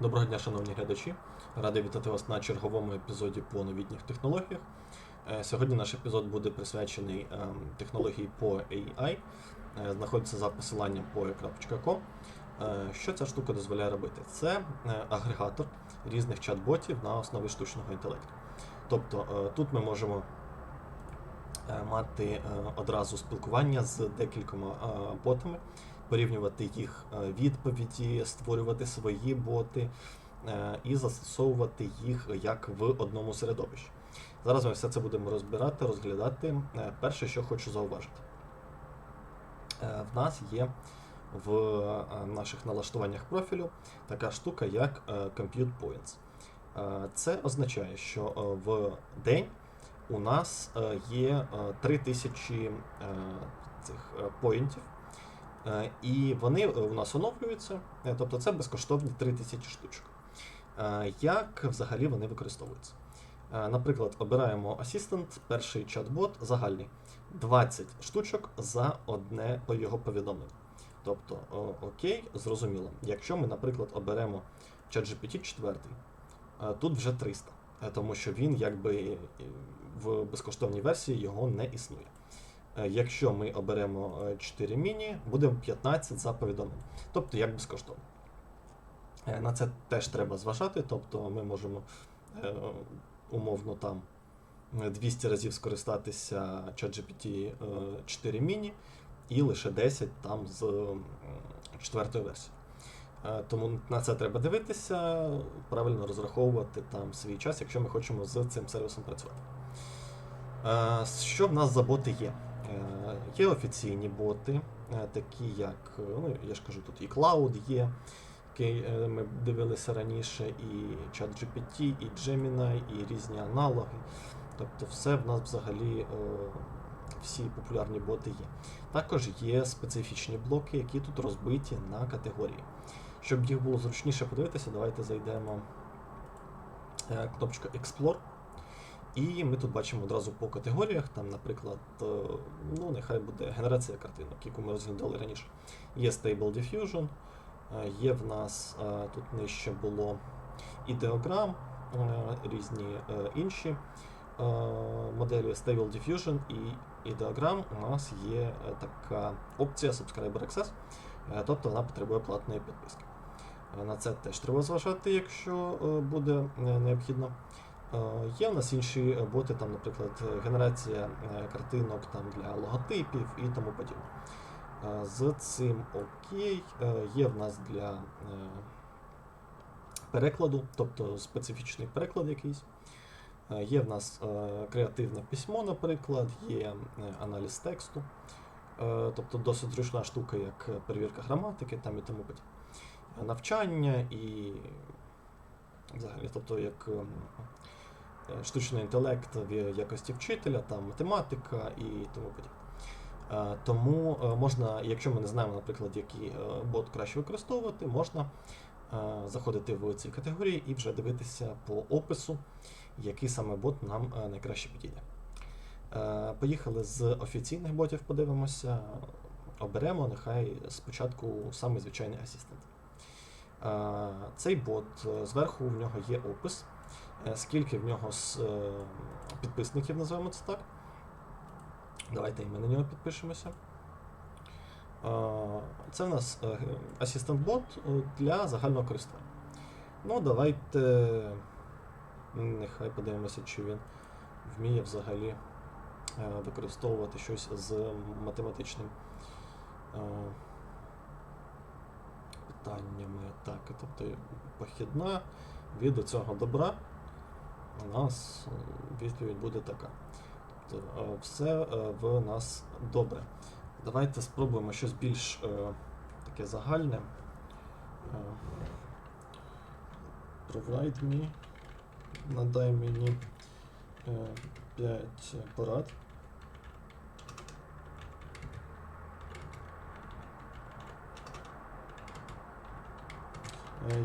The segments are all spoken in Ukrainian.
Доброго дня, шановні глядачі. Радий вітати вас на черговому епізоді по новітніх технологіях. Е, Сьогодні наш епізод буде присвячений ем, технології по AI. Е, Знаходиться за посиланням poe.com. Е, Що ця штука дозволяє робити? Це агрегатор різних чат-ботів на основі штучного інтелекту. Тобто тут ми можемо мати одразу спілкування з декількома ботами, порівнювати їх е, відповіді, створювати свої боти е, і застосовувати їх як в одному середовищі. Зараз ми все це будемо розбирати, розглядати. Е, Перше, що хочу зауважити, в нас є в наших налаштуваннях профілю така штука, як Compute Points. Це означає, що в день у нас є е, 3000 е, цих поінтів, і вони е, у нас оновлюються, е, тобто це безкоштовні 3000 штучок. Е, Як взагалі вони використовуються? Е, Наприклад, обираємо Assistant, перший чат-бот загальний 20 штучок за одне його повідомлення. Тобто, окей, зрозуміло. Якщо ми, наприклад, оберемо ChatGPT 4, е, тут вже 300, е, тому що він якби е, в безкоштовній версії його не існує. Е, Якщо ми оберемо е, 4 міні, буде 15 за повідомлення. Тобто як безкоштовно. Е, На це теж треба зважати, тобто ми можемо е, умовно там е, 200 разів скористатися ChatGPT 4 міні і лише 10 там з м, четвертої версії. Е, Тому на це треба дивитися, правильно розраховувати там свій час, якщо ми хочемо з цим сервісом працювати. Е, Що в нас за боти є? Е, Є офіційні боти, е, такі як, е, ну, я ж кажу, тут і Cloud є, який ми дивилися раніше, і ChatGPT, і Gemini, і різні аналоги. Тобто все в нас взагалі всі популярні боти є. Також є специфічні блоки, які тут розбиті на категорії. Щоб їх було зручніше подивитися, давайте зайдемо кнопочка Explore. І ми тут бачимо одразу по категоріях, там, наприклад, е, ну, нехай буде генерація картинок, яку ми розглядали раніше. Є Stable Diffusion, е, є в нас е, тут нижче було ідеограм, різні інші моделі Stable Diffusion і ідеограм. У нас є така опція Subscriber Access, тобто вона потребує платної підписки. На це теж треба зважати, якщо буде необхідно. Е, Є в нас інші е, боти, там, наприклад, е, генерація картинок там, для логотипів і тому подібне. З цим окей. Є в нас для перекладу, тобто специфічний переклад якийсь. Є в нас креативне письмо, наприклад, є аналіз тексту, тобто досить зручна штука, як перевірка граматики там і тому подібне. Навчання і взагалі, тобто як ем, штучний інтелект в якості вчителя, там математика і тому подібне. Е, Тому е, можна, якщо ми не знаємо, наприклад, який е, бот краще використовувати, можна е, заходити в ці категорії і вже дивитися по опису, який саме бот нам е, найкраще підійде. Е, Поїхали з офіційних ботів, подивимося. Оберемо нехай спочатку самий звичайний асистент. Е, Цей бот е, зверху в нього є опис, е, скільки в нього з е, підписників, називаємо це так. Давайте і ми на нього підпишемося. Е, Це в нас е, асистент-бот е, для загального користування. Ну, давайте. Нехай подивимося, чи він вміє взагалі е, використовувати щось з математичним е, питаннями. Так, тобто похідна від цього добра. У нас е, відповідь буде така. Тобто е, все е, в нас добре. Давайте спробуємо щось більш таке загальне. Provide me. Надай мені 5 порад.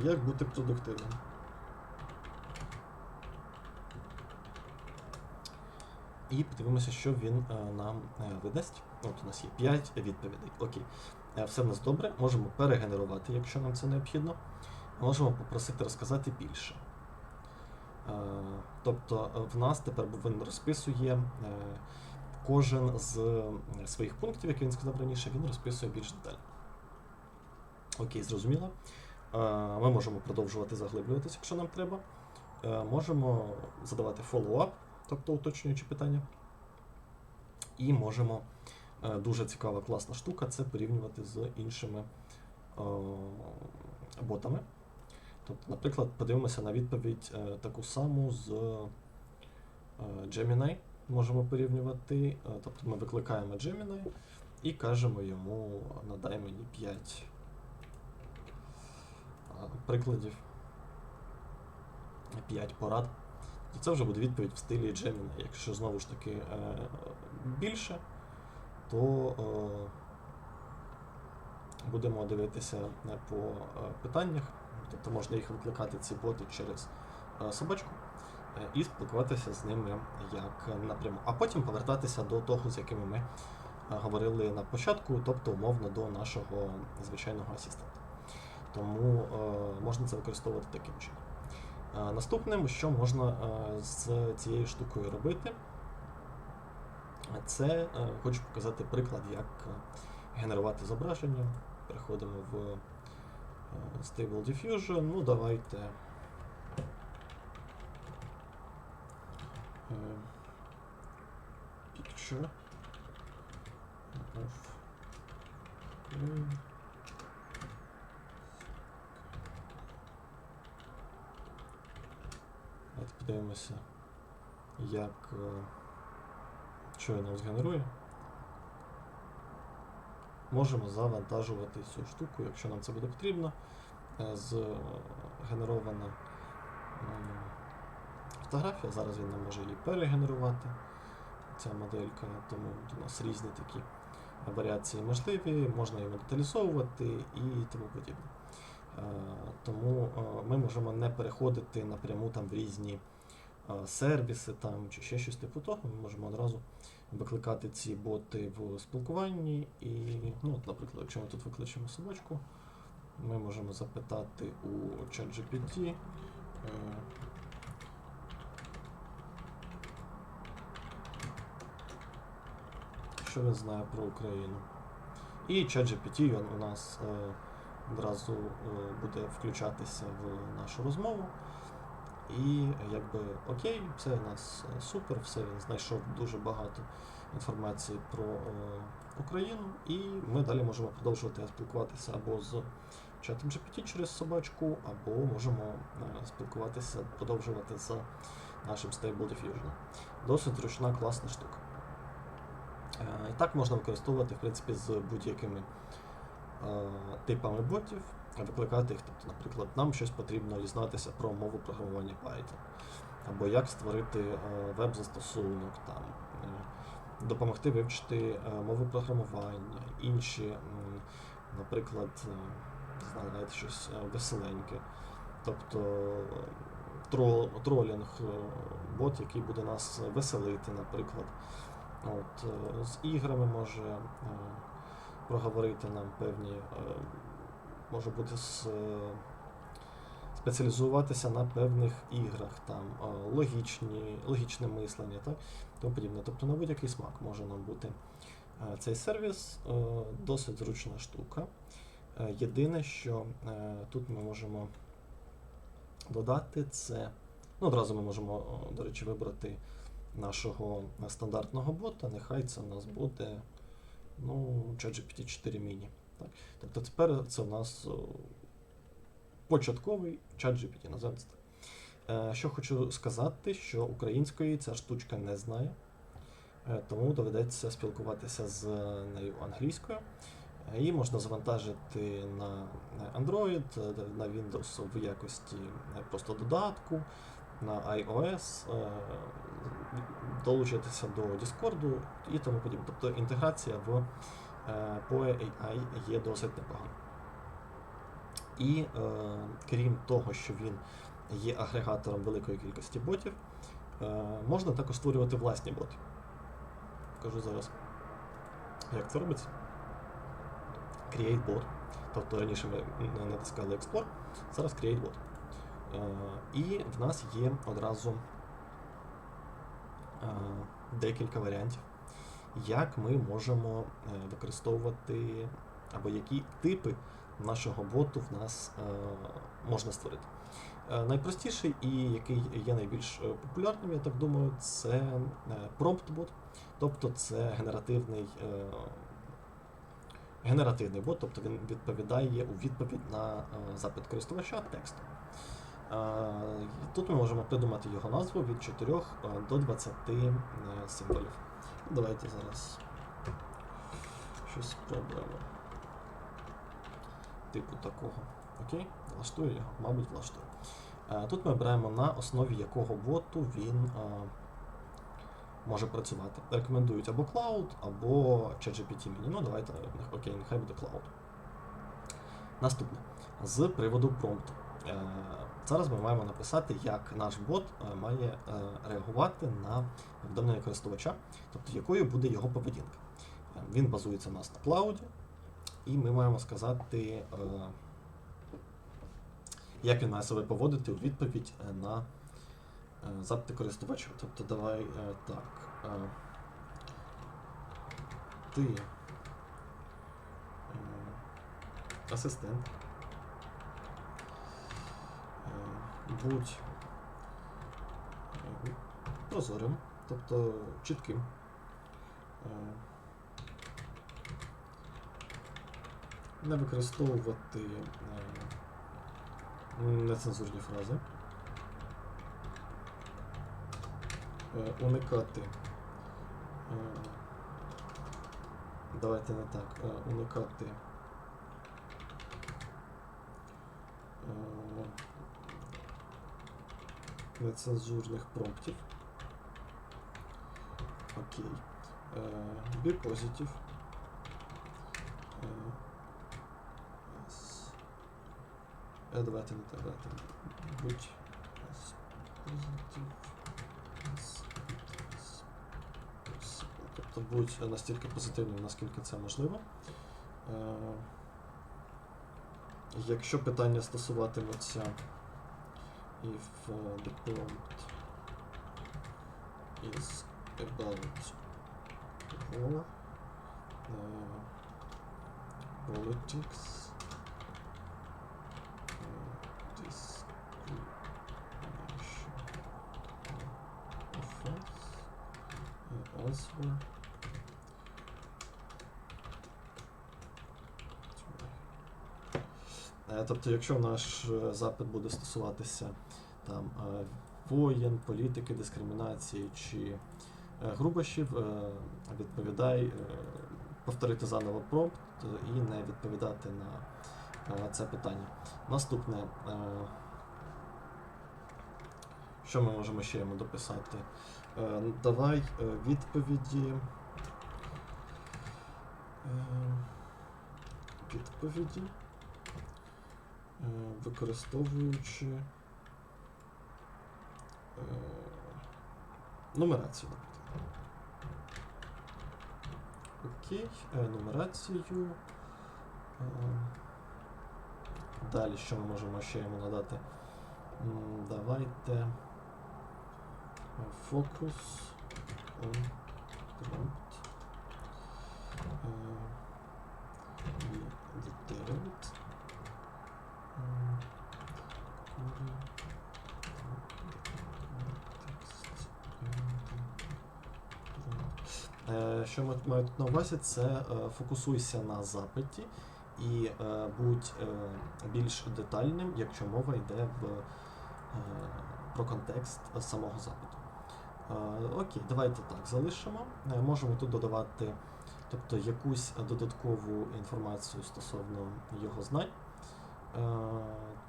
Як бути продуктивним? І подивимося, що він е, нам е, видасть. От у нас є 5 відповідей. Окей. Е, Все в нас добре. Можемо перегенерувати, якщо нам це необхідно. можемо попросити розказати більше. Тобто в нас тепер він розписує кожен з своїх пунктів, які він сказав раніше, він розписує більш детально. Окей, зрозуміло. Ми можемо продовжувати заглиблюватися, якщо нам треба. Можемо задавати follow-up, тобто уточнюючи питання. І можемо е, дуже цікава, класна штука це порівнювати з іншими е, ботами. Тобто, наприклад, подивимося на відповідь е, таку саму з Gemini. Можемо порівнювати. Тобто ми викликаємо Gemini і кажемо йому надай мені 5 прикладів, 5 порад. І це вже буде відповідь в стилі Gemini. Якщо знову ж таки е, більше, то е, будемо дивитися по е, питаннях. Тобто можна їх викликати ці боти через собачку і спілкуватися з ними як напряму. А потім повертатися до того, з якими ми говорили на початку, тобто умовно до нашого звичайного асистента. Тому можна це використовувати таким чином. Наступним, що можна з цією штукою робити, це хочу показати приклад, як генерувати зображення. Переходимо в Stable Diffusion. Ну, давайте. е, Picture. Подивимося, як е, що він нам згенерує. Можемо завантажувати цю штуку, якщо нам це буде потрібно. Е, Згенерована фотографія. Зараз він нам може її перегенерувати. Ця моделька, тому у нас різні такі варіації можливі, можна його деталізовувати і тому подібне. Е, Тому е, ми можемо не переходити напряму там в різні е, сервіси там, чи ще щось типу того. Ми можемо одразу викликати ці боти в спілкуванні. І, ну, от, наприклад, якщо ми тут викличемо собачку, ми можемо запитати у ChatGPT. е, Що він знає про Україну. І ChatGPT він у нас е, одразу е, буде включатися в нашу розмову. І якби окей, все у нас е, супер, все він знайшов дуже багато інформації про е, Україну, і ми далі можемо продовжувати спілкуватися або з чатом GPT через собачку, або можемо е, спілкуватися, продовжувати з нашим Stable Diffusion. Досить зручна, класна штука. І так можна використовувати в принципі з будь-якими типами ботів, викликати їх. Тобто, наприклад, нам щось потрібно дізнатися про мову програмування Python, або як створити е, веб-застосунок, там, е, допомогти вивчити е, мову програмування, інші, наприклад, не щось веселеньке. Тобто тролінг, бот, який буде нас веселити, наприклад. От, з іграми може проговорити нам певні, може бути з, е, спеціалізуватися на певних іграх, там, е, логічні, логічне мислення, так, тому подібне. Тобто на будь-який смак може нам бути е, цей сервіс, досить зручна штука. Єдине, що тут ми можемо додати, це. Ну, одразу ми можемо, до речі, вибрати нашого стандартного бота. Нехай це у нас буде ну, ChatGPT 4 mini. Так. Тобто тепер це у нас початковий ChatGPT, називаємо це так. Е, Що хочу сказати, що української ця штучка не знає, е, тому доведеться спілкуватися з нею англійською. Е, Її можна завантажити на Android, е, на Windows в якості е, просто додатку, на iOS, е, долучитися до Discord і тому подібне. Тобто інтеграція в е, POE AI є досить непогана. І е, крім того, що він є агрегатором великої кількості ботів, е, можна також створювати власні боти. Кажу зараз, як це робиться. Create bot. Тобто раніше ми натискали Explore, зараз Create Bot. Е, І в нас є одразу е, декілька варіантів, як ми можемо е, використовувати або які типи нашого боту в нас е, можна створити. Е, Найпростіший і який є найбільш популярним, я так думаю, це prompt-бот, тобто це генеративний, генеративний бот, тобто він відповідає у відповідь на запит користувача текстом. Е, Тут ми можемо придумати його назву від 4 е, до 20 е, символів. Давайте зараз щось спробуємо. Типу такого. Окей? Влаштує його? Мабуть, влаштує. Е, Тут ми обираємо на основі якого боту він е, може працювати. Рекомендують або Cloud, або ChatGPT Mini. Ну, давайте, окей, нехай буде Cloud. Наступне. З приводу промпту. Зараз ми маємо написати, як наш бот е, має е, реагувати на повідомлення користувача, тобто якою буде його поведінка. Е, Він базується у нас на клауді, і ми маємо сказати, як він має себе поводити у відповідь на запити користувача. Тобто давай так. Ти асистент. Будь е, прозорим, тобто чітким. Е, Не використовувати е, нецензурні фрази. Уникати. Давайте не так. Уникати. е, Нецензурних промптів. Окей. Е, Be positive. Е, Е, давайте не так, давайте. Будь as positive is possible. Тобто будь настільки позитивним, наскільки це можливо. Е, Якщо питання стосуватиметься if uh, the prompt is about war, uh, politics, uh, discrimination, offense, uh, elsewhere. Тобто, якщо наш е, запит буде стосуватися там е, воєн, політики, дискримінації чи е, грубощів, е, відповідай, е, повторити заново промпт е, і не відповідати на е, це питання. Наступне, е, що ми можемо ще йому дописати? Е, Давай е, відповіді. е, Відповіді. Е, використовуючи е, нумерацію, наприклад. Окей, е, нумерацію. Далі, що ми можемо ще йому надати? Давайте focus on. Е, Що ми маю тут на увазі, це е, фокусуйся на запиті і е, будь е, більш детальним, якщо мова йде в, е, про контекст самого запиту. Е, Окей, давайте так залишимо. Е, Можемо тут додавати тобто, якусь додаткову інформацію стосовно його знань.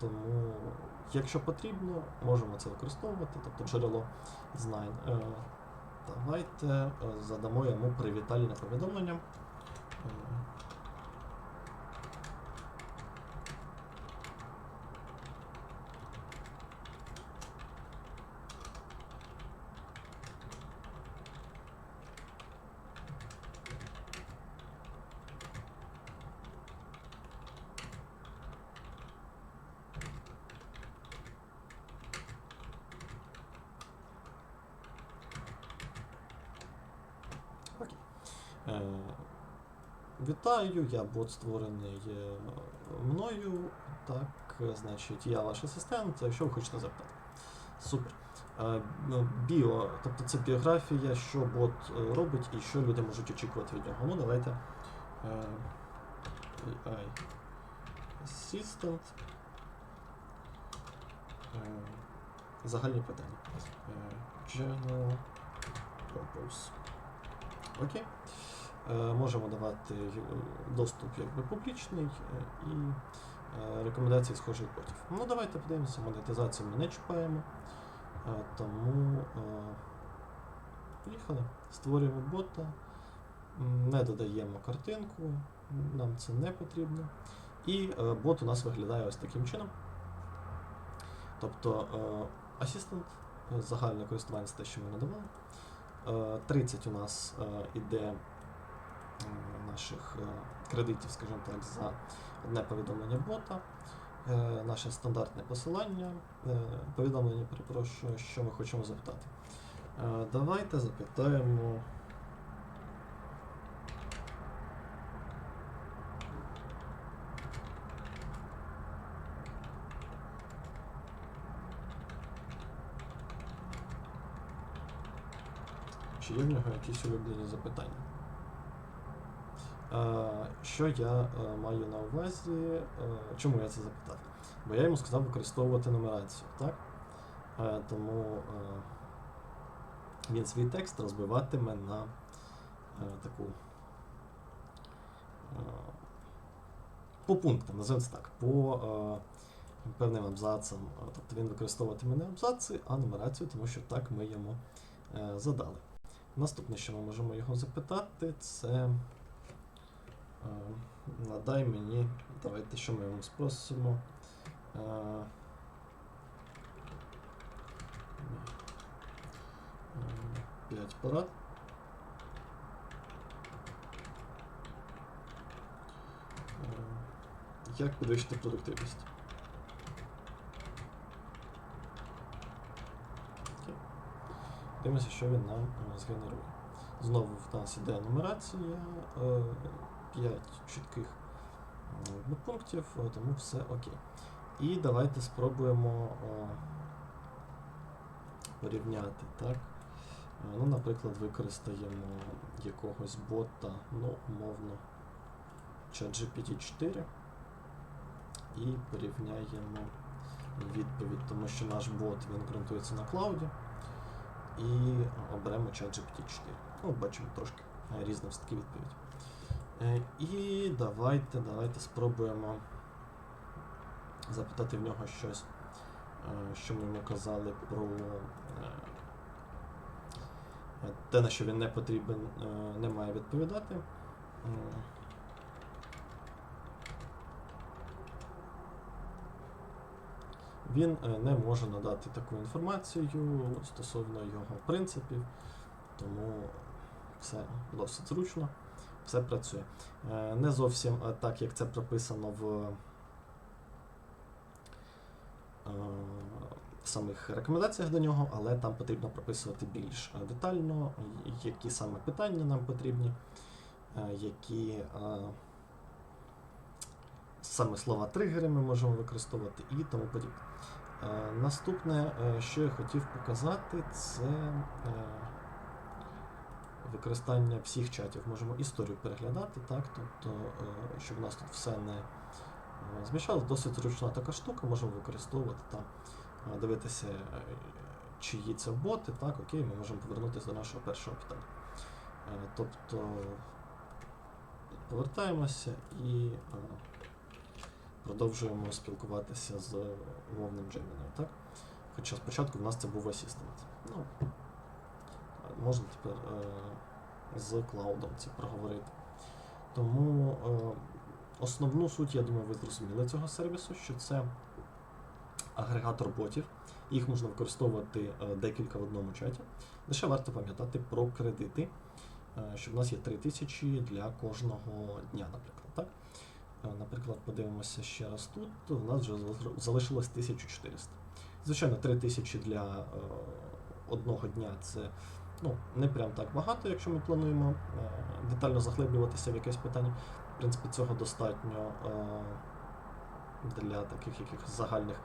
Е, Тому, якщо потрібно, можемо це використовувати, тобто джерело знань. Е, Давайте е, задамо йому привітальне повідомлення. Е, Е, Вітаю, я бот створений е, мною. Так, е, значить, я ваш асистент. Що ви хочете запитати? Супер. Е, ну, Біо, тобто це біографія, що бот робить і що люди можуть очікувати від нього. Ну, давайте. AI Assistant. Загальні питання. General Purpose. Окей. Е, Можемо давати доступ якби публічний е, і е, рекомендації схожих ботів. Ну, давайте подивимося, монетизацію ми не чіпаємо. Е, Тому е, поїхали. Створюємо бота, не додаємо картинку, нам це не потрібно. І е, бот у нас виглядає ось таким чином. Тобто е, асистент, е, загальне користування це те, що ми надавали. Е, 30 у нас е, іде е, наших е, кредитів, скажімо так, за одне повідомлення бота. Е, Наше стандартне посилання, е, повідомлення, перепрошую, що ми хочемо запитати. Е, Давайте запитаємо. Чи є в нього якісь улюблені запитання? Е, Що я е, маю на увазі? Е, Чому я це запитав? Бо я йому сказав використовувати нумерацію, так? Тому він свій текст розбиватиме на таку. По пунктам, називаємо це так, по певним абзацам. Тобто він використовуватиме не абзаци, а нумерацію, тому що так ми йому задали. Наступне, що ми можемо його запитати, це надай мені. Давайте що ми йому спросимо. Е, е, П'ять порад. Е, Як підвищити продуктивність? Дивимося, що він нам е, згенерує. Знову в нас іде нумерація, 5 чітких е, пунктів, е, тому все окей. І давайте спробуємо е, порівняти, так? Ну, наприклад, використаємо якогось бота, ну, умовно, ChatGPT 4 і порівняємо відповідь, тому що наш бот він ґрунтується на клауді. І оберемо ChatGPT 4. Ну, бачимо трошки різна все-таки відповідь. Е, І давайте, давайте спробуємо запитати в нього щось, е, що ми йому казали про е, те, на що він не потрібен, не має відповідати. Він не може надати таку інформацію стосовно його принципів, тому все досить зручно, все працює. Е, Не зовсім е, так, як це прописано в е, самих рекомендаціях до нього, але там потрібно прописувати більш детально, які саме питання нам потрібні, які саме слова тригери ми можемо використовувати і тому подібне. Наступне, що я хотів показати, це використання всіх чатів. Можемо історію переглядати, так? Тобто, е, щоб у нас тут все не е, змішалось, досить зручна така штука, можемо використовувати там, е, дивитися, чиї це боти, так, окей, ми можемо повернутися до нашого першого питання. Тобто повертаємося і продовжуємо спілкуватися з умовним Gemini, так? Хоча спочатку в нас це був асістент. Ну, можна тепер е, з клаудом це проговорити. Тому е, основну суть, я думаю, ви зрозуміли цього сервісу, що це агрегатор ботів. Їх можна використовувати е, декілька в одному чаті. Лише варто пам'ятати про кредити, що в нас є 3000 для кожного дня, наприклад. Так? Наприклад, подивимося ще раз тут. У нас вже залишилось 1400. Звичайно, 3000 для одного дня це Ну, не прям так багато, якщо ми плануємо е, детально заглиблюватися в якесь питання. В принципі, цього достатньо е, для таких якихось загальних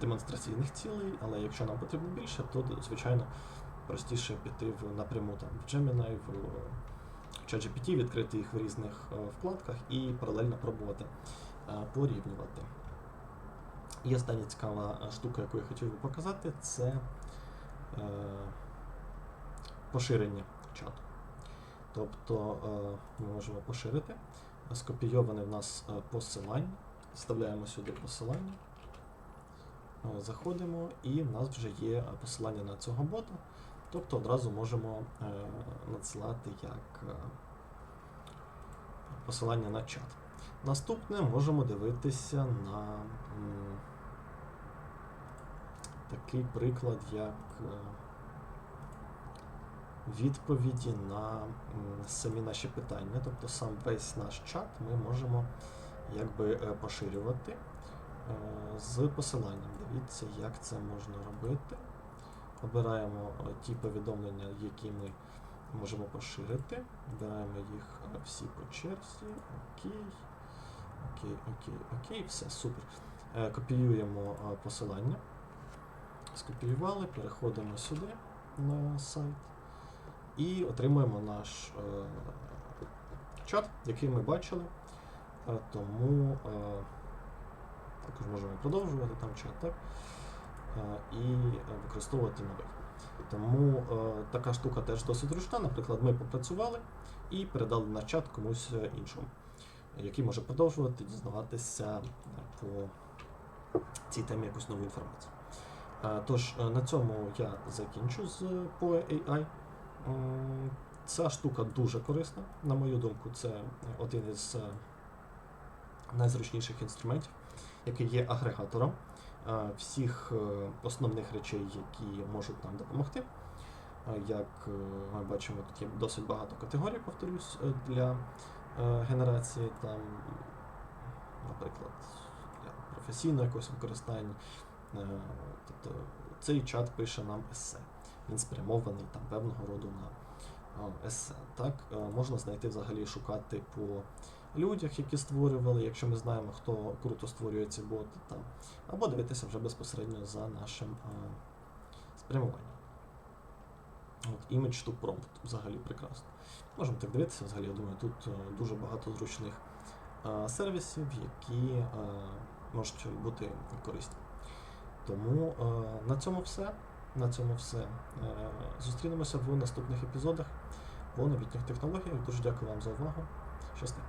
демонстраційних цілей, але якщо нам потрібно більше, то звичайно простіше піти в напряму там в Gemini, в ChatGPT, відкрити їх в різних е, вкладках і паралельно пробувати е, порівнювати. І остання цікава е, штука, яку я хотів би показати, це е, поширення чату. Тобто е, ми можемо поширити скопійоване в нас е, посилання, вставляємо сюди посилання, е, заходимо, і в нас вже є посилання на цього бота. Тобто одразу можемо надсилати як посилання на чат. Наступне можемо дивитися на такий приклад, як відповіді на самі наші питання. Тобто сам весь наш чат ми можемо якби е, поширювати е, з посиланням. Дивіться, як це можна робити. Обираємо е, ті повідомлення, які ми можемо поширити. Обираємо їх всі по черзі. Окей. Окей, окей, окей, все, супер. Копіюємо посилання. Скопіювали, переходимо сюди на сайт і отримуємо наш е, чат, який ми бачили. Е, тому е, також можемо продовжувати там чат, так? І використовувати новий. Тому така штука теж досить зручна. Наприклад, ми попрацювали і передали наш чат комусь іншому, який може продовжувати дізнаватися по цій темі якусь нову інформацію. Тож на цьому я закінчу з по AI. М, Ця штука дуже корисна, на мою думку, це один із е, найзручніших інструментів, який є агрегатором е, всіх е, основних речей, які можуть нам допомогти. Е, Як е, ми бачимо, тут є досить багато категорій, повторюсь, е, для е, генерації там, наприклад, для професійного якогось використання. Е, Тобто цей чат пише нам есе. Він спрямований там певного роду на е, есе. Так, Е, можна знайти взагалі шукати по людях, які створювали, якщо ми знаємо, хто круто створює ці боти, там, або дивитися вже безпосередньо за нашим е, спрямуванням. От, Image to prompt взагалі прекрасно. Можемо так дивитися, взагалі, я думаю, тут дуже багато зручних сервісів, які можуть бути корисні. Тому на цьому все. На цьому все. Е, зустрінемося в наступних епізодах по новітніх технологіях. Дуже дякую вам за увагу. Щасти!